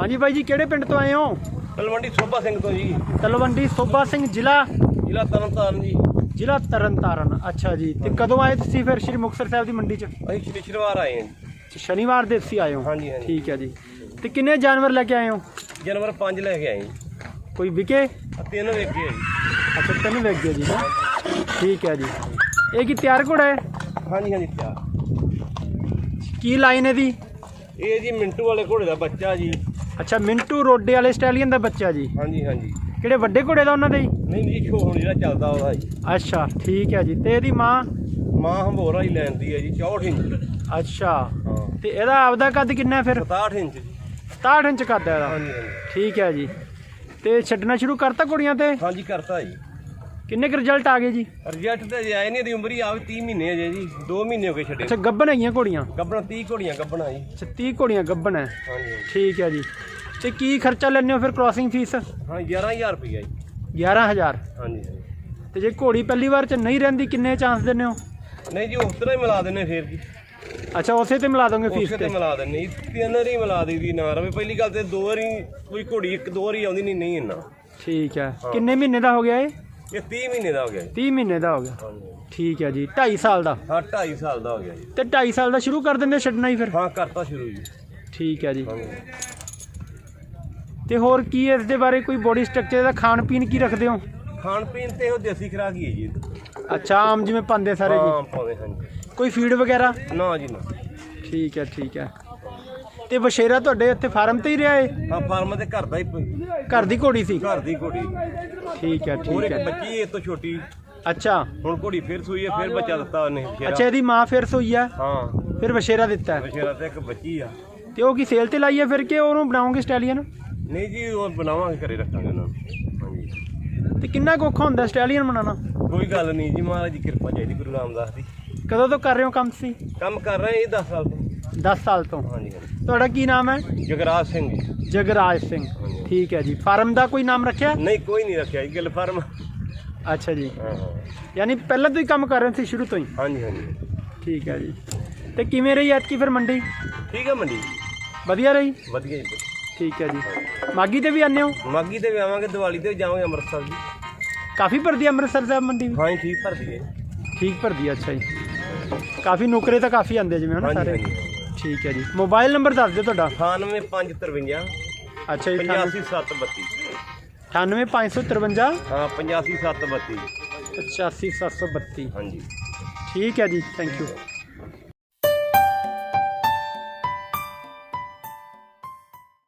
ਹਾਂਜੀ ਬਾਈ ਜੀ ਕਿਹੜੇ ਪਿੰਡ ਤੋਂ ਆਏ ਹੋ? ਤਲਵੰਡੀ ਸੋਭਾ ਸਿੰਘ ਤੋਂ ਜੀ। ਤਲਵੰਡੀ ਸੋਭਾ ਸਿੰਘ ਜ਼ਿਲ੍ਹਾ? ਜ਼ਿਲ੍ਹਾ ਤਰਨਤਾਰਨ ਜੀ। ਜ਼ਿਲ੍ਹਾ ਤਰਨਤਾਰਨ ਅੱਛਾ ਜੀ। ਤੇ ਕਦੋਂ ਆਏ ਤੁਸੀਂ ਫਿਰ ਸ਼੍ਰੀ ਮੁਕਤਸਰ ਸਾਹਿਬ ਦੀ ਮੰਡੀ 'ਚ? ਅਸੀਂ ਸ਼ਨੀਵਾਰ ਆਏ ਹਾਂ ਜੀ। ਸ਼ਨੀਵਾਰ ਦੇ ਤੁਸੀਂ ਆਏ ਹੋ। ਹਾਂਜੀ, ਹਾਂਜੀ। ਠੀਕ ਹੈ ਜੀ। ਤੇ ਕਿੰਨੇ ਜਾਨਵਰ ਲੈ ਕੇ ਆਏ ਹੋ? ਜਨਵਰ 5 ਲੈ ਕੇ ਆਏ ਜੀ। ਕੋਈ ਵਿਕੇ? ਆਹ ਤਿੰਨ ਵੇਖੇ ਆ ਜੀ। ਅੱਛਾ ਤਿੰਨ ਵਿਕ ਗਏ ਜੀ। ਹੈਂ? ਠੀਕ ਹੈ ਜੀ। ਇਹ ਕੀ ਤਿਆਰ ਘੋੜਾ ਹੈ? ਹਾਂਜੀ ਹਾਂਜੀ ਤਿਆਰ। ਕੀ ਲਾਈਨ ਇਹਦੀ? ਇਹ ਜੀ ਮਿੰਟੂ ਵਾਲੇ ਘੋੜੇ ਦਾ ਬੱਚਾ ਜੀ। ਅੱਛਾ ਮਿੰਟੂ ਰੋਡੇ ਵਾਲੇ ਸਟੈਲੀਅਨ ਦਾ ਬੱਚਾ ਜੀ। ਹਾਂਜੀ ਹਾਂਜੀ। ਕਿਹੜੇ ਵੱਡੇ ਘੋੜੇ ਦਾ ਉਹਨਾਂ ਦੇ? ਹੀ ਨਹੀਂ ਜੀ ਹੁਣ ਜਿਹੜਾ ਚੱਲਦਾ ਉਹਦਾ ਜੀ। ਅੱਛਾ ਠੀਕ ਹੈ ਜੀ। ਤੇ ਇਹਦੀ ਮਾਂ? ਮਾਂ ਹੰਬੋਰਾ ਹੀ ਲੈਂਦੀ ਹੈ ਜੀ 64 ਇੰਚ। ਅੱਛਾ। ਹਾਂ। ਤੇ ਇਹਦਾ ਆਪਦਾ ਕੱਦ ਕਿੰਨਾ ਹੈ ਫਿਰ? 67 ਇੰਚ ਜੀ। 67 ਇੰਚ ਕੱਦ ਹੈ ਇਹਦਾ। ਹਾਂਜੀ ਹਾਂਜੀ। ਠੀਕ ਹੈ ਜੀ। ਤੇ ਛੱਡਣਾ ਸ਼ੁਰੂ ਕਰਤਾ ਕੁੜੀਆਂ ਤੇ? ਹਾਂਜੀ ਕਰਤਾ ਜੀ। ਕਿੰਨੇ ਕੁ ਰਿਜ਼ਲਟ ਆ ਗਏ ਜੀ? ਰਿਜ਼ਲਟ ਤੇ ਜੇ ਆਏ ਨਹੀਂ ਦੀ ਉਮਰ ਹੀ ਆ 30 ਮਹੀਨੇ ਅਜੇ ਜੀ 2 ਮਹੀਨੇ ਹੋ ਗਏ ਛੱਡੇ। ਅੱਛਾ ਗੱਬਣ ਹੈਗੀਆਂ ਘੋੜੀਆਂ? ਗੱਬਣਾ 30 ਘੋੜੀਆਂ ਗੱਬਣਾ ਜੀ। ਅੱਛਾ 30 ਘੋੜੀਆਂ ਗੱਬਣ ਹੈ। ਹਾਂਜੀ। ਠੀਕ ਹੈ ਜੀ। ਤੇ ਕੀ ਖਰਚਾ ਲੈਂਦੇ ਹੋ ਫਿਰ ਕ੍ਰਾਸਿੰਗ ਫੀਸ ਹਾਂ 11000 ਰੁਪਈਆ ਜੀ। 11000 ਹਾਂਜੀ ਹਾਂਜੀ। ਤੇ ਜੇ ਘੋੜੀ ਪਹਿਲੀ ਵਾਰ ਚ ਨਹੀਂ ਰਹਿੰਦੀ ਕਿੰਨੇ ਚਾਂਸ ਦਿੰਦੇ ਹੋ? ਨਹੀਂ ਜੀ ਉਸ ਤਰ੍ਹਾਂ ਹੀ ਮਿਲਾ ਦਿੰਨੇ ਫੇਰ ਜੀ। ਅੱਛਾ ਉਸੇ ਤੇ ਮਿਲਾ ਦੋਗੇ ਫੀਸ ਉਸੇ ਤੇ? ਮਿਲਾ ਦਿੰਨੇ ਤਿੰਨ ਵਾਰੀ ਮਿਲਾ ਦਈਦੀ ਨਾ ਰਵੇ। ਪਹਿਲੀ ਗੱਲ ਤੇ ਦੋ ਵਾਰੀ ਕੋਈ ਘੋੜੀ ਇੱਕ ਦੋ ਵਾਰੀ ਆਉਂਦੀ ਨਹੀਂ ਨਹੀਂ ਇੰਨਾ। ਠੀਕ ਹੈ। ਕਿੰਨੇ ਮਹੀਨੇ ਦਾ ਹੋ ਗਿਆ ਇਹ? ਇਹ 30 ਮਹੀਨੇ ਦਾ ਹੋ ਗਿਆ ਜੀ। 30 ਮਹੀਨੇ ਦਾ ਹੋ ਗਿਆ। ਹਾਂਜੀ ਠੀਕ ਹੈ ਜੀ 2.5 ਸਾਲ ਦਾ। ਹਾਂ 2.5 ਸਾਲ ਦਾ ਹੋ ਗਿਆ ਜੀ। ਤੇ 2.5 ਸਾਲ ਦਾ ਸ਼ੁਰੂ ਕਰ ਦਿੰਦੇ ਛੱਡਣਾ ਹੀ ਫਿਰ? ਹਾਂ ਕਰਤਾ ਸ਼ੁਰੂ ਜੀ। ਠੀਕ ਹੈ ਜੀ। ਹਾਂਜੀ ਤੇ ਹੋਰ ਕੀ ਇਸ ਦੇ ਬਾਰੇ ਕੋਈ ਬੋਡੀ ਸਟਰਕਚਰ ਦਾ ਖਾਣ ਪੀਣ ਕੀ ਰੱਖਦੇ ਹੋ? ਖਾਣ ਪੀਣ ਤੇ ਉਹ ਦੇਸੀ ਖੁਰਾਕ ਹੀ ਹੈ ਜੀ। ਅੱਛਾ ਆਮ ਜਿਵੇਂ ਪਾਉਂਦੇ ਸਾਰੇ ਹਾਂ ਜੀ ਪਾਉਂਦੇ ਹਾਂਜੀ। ਕੋਈ ਫੀਡ ਵਗੈਰਾ? ਨਾ ਜੀ ਨਾ। ਠੀਕ ਹੈ ਠੀਕ ਹੈ। ਤੇ ਬਸ਼ੇਰਾ ਤੁਹਾਡੇ ਇੱਥੇ ਫਾਰਮ ਤੇ ਹੀ ਰਿਹਾ ਏ? ਹਾਂ ਫਾਰਮ ਤੇ ਘਰ ਦਾ ਹੀ ਪ- ਘਰ ਦੀ ਘੋੜੀ ਸੀ? ਘਰ ਦੀ ਘੋੜੀ। ਠੀਕ ਹੈ ਹੋਰ ਠੀਕ ਇੱਕ ਹੈ। ਬੱਚੀ ਇਹ ਤੋਂ ਛੋਟੀ। ਅੱਛਾ। ਹੁਣ ਘੋੜੀ ਫਿਰ ਸੂਈ ਹੈ ਫਿਰ ਬੱਚਾ ਦਿੱਤਾ ਉਹਨੇ ਸ਼ੇਰਾ। ਅੱਛਾ ਇਹਦੀ ਮਾਂ ਫਿਰ ਸੋਈ ਆ? ਹਾਂ। ਫਿਰ ਬਸ਼ੇਰਾ ਦਿੱਤਾ ਹੈ। ਬਸ਼ੇਰਾ ਤੇ ਇੱਕ ਬੱਚੀ ਆ। ਤੇ ਉਹ ਕੀ ਸੇਲ ਤੇ ਲਾਈ ਹੈ ਫਿਰ ਕਿ ਉਹਨੂੰ ਬਣਾਓਗੇ ਸਟੈਲੀਅਨ ਨਹੀਂ ਜੀ ਉਹ ਬਣਾਵਾਂਗੇ ਘਰੇ ਰੱਖਾਂਗੇ ਉਹਨਾਂ ਨੂੰ। ਹਾਂਜੀ। ਤੇ ਕਿੰਨਾ ਕੁ ਔਖਾ ਹੁੰਦਾ ਸਟੈਲੀਅਨ ਬਣਾਉਣਾ? ਕੋਈ ਗੱਲ ਨਹੀਂ ਜੀ ਮਹਾਰਾਜ ਦੀ ਕਿਰਪਾ ਚਾਹੀਦੀ ਗੁਰੂ ਰਾਮਦਾਸ ਦੀ। ਕਦੋਂ ਤੋਂ ਕਰ ਰਹੇ ਹੋ ਕੰਮ ਸੀ ਕੰਮ ਕਰ ਰਹੇ ਇਹ 10 ਸਾਲ ਤੋਂ। 10 ਸਾਲ ਤੋਂ। ਹਾਂਜੀ ਹਾਂਜੀ। ਤੁਹਾਡਾ ਕੀ ਨਾਮ ਹੈ? ਜਗਰਾਜ ਸਿੰਘ ਜੀ। ਜਗਰਾਜ ਸਿੰਘ। ਠੀਕ ਹੈ ਜੀ। ਫਾਰਮ ਦਾ ਕੋਈ ਨਾਮ ਰੱਖਿਆ? ਨਹੀਂ ਕੋਈ ਨਹੀਂ ਰੱਖਿਆ ਜੀ ਗਿੱਲ ਫਾਰਮ। ਅੱਛਾ ਜੀ। ਹਾਂ ਹਾਂ। ਯਾਨੀ ਪਹਿਲਾਂ ਤੋਂ ਹੀ ਕੰਮ ਕਰ ਰਹੇ ਸੀ ਸ਼ੁਰੂ ਤੋਂ ਹੀ? ਹਾਂਜੀ ਹਾਂਜੀ। ਠੀਕ ਹੈ ਜੀ। ਤੇ ਕਿਵੇਂ ਰਹੀ ਐਤਕੀ ਫਿਰ ਮੰਡੀ? ਠੀਕ ਹੈ ਮੰਡੀ ਵਧੀਆ ਰਹੀ? ਵਧੀਆ ਜੀ। ਠੀਕ ਹੈ ਜੀ। ਮਾਗੀ ਤੇ ਵੀ ਆਨੇ ਹੋ? ਮਾਗੀ ਤੇ ਵੀ ਆਵਾਂਗੇ ਦੀਵਾਲੀ ਤੇ ਵੀ ਜਾਵਾਂਗੇ ਅੰਮ੍ਰਿਤਸਰ ਜੀ। ਕਾਫੀ ਭਰਦੀ ਹੈ ਅੰਮ੍ਰਿਤਸਰ ਸਾਹਿਬ ਮੰਡੀ ਵੀ? ਹਾਂ ਜੀ ਠੀਕ ਭਰਦੀ ਹੈ। ਠੀਕ ਭਰਦੀ ਹੈ ਅੱਛਾ ਜੀ। ਕਾਫੀ ਨੁਕਰੇ ਤਾਂ ਕਾਫੀ ਆਉਂਦੇ ਜਿਵੇਂ ਹਨਾ ਹਾਂਜੀ ਸਾਰੇ। ਹਾਂਜੀ। ਠੀਕ ਹੈ ਜੀ। ਮੋਬਾਈਲ ਨੰਬਰ ਦੱਸ ਦਿਓ ਤੁਹਾਡਾ। 98553 ਅੱਛਾ ਜੀ 85732 98553 ਹਾਂ 85732 85732 ਹਾਂਜੀ। ਠੀਕ ਹੈ ਜੀ ਥੈਂਕ ਯੂ